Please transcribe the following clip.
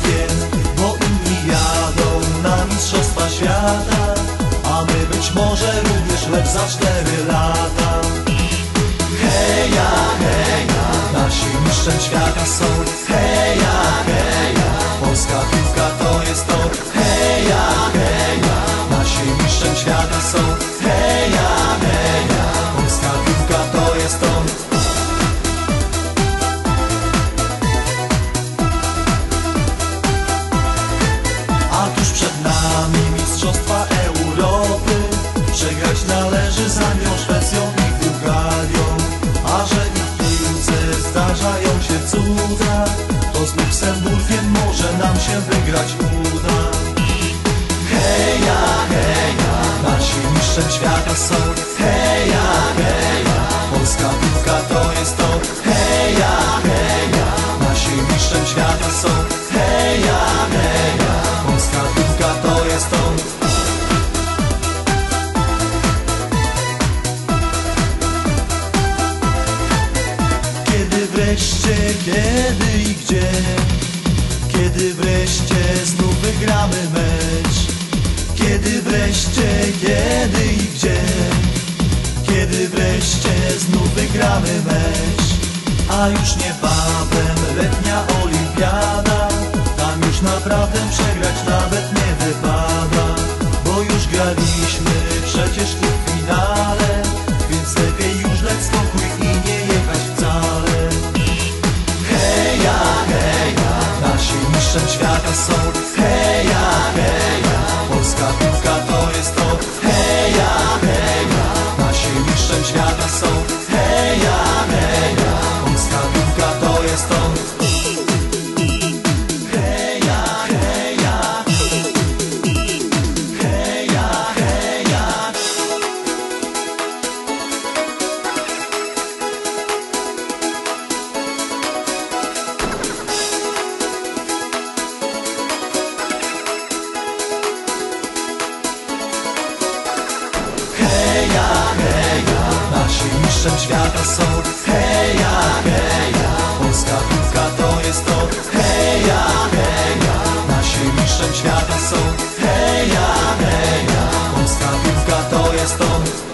pewien, bo inni jadą na Mistrzostwa Świata, a my być może również, lecz za cztery lata. Heja, heja, nasi mistrzem świata są. Heja, heja, polska piłka to jest to. Heja, heja, nasi mistrzem świata są. Heja, Należy z Anglią, Szwecją i Bułgarią A że i w piłce zdarzają się cuda To z Luksemburgiem może nam się wygrać uda. Heja, heja, nasi mistrzem świata są. Heja, heja, polska piłka to jest to. Heja, heja, nasi mistrzem świata są. Heja, heja, wreszcie, kiedy i gdzie? Kiedy wreszcie znów wygramy mecz? Kiedy wreszcie, kiedy i gdzie? Kiedy wreszcie znów wygramy mecz? A już niebawem letnia olimpiada. Tam już naprawdę przegrać nawet nie wypada Bo już graliśmy świata są. Heja, heja, polska piłka to jest to. Heja, heja, nasi mistrzem świata są Heja, heja, nasi mistrzem świata są. Heja, heja, polska piłka to jest to. Heja, heja, nasi mistrzem świata są Heja, heja, polska piłka to jest to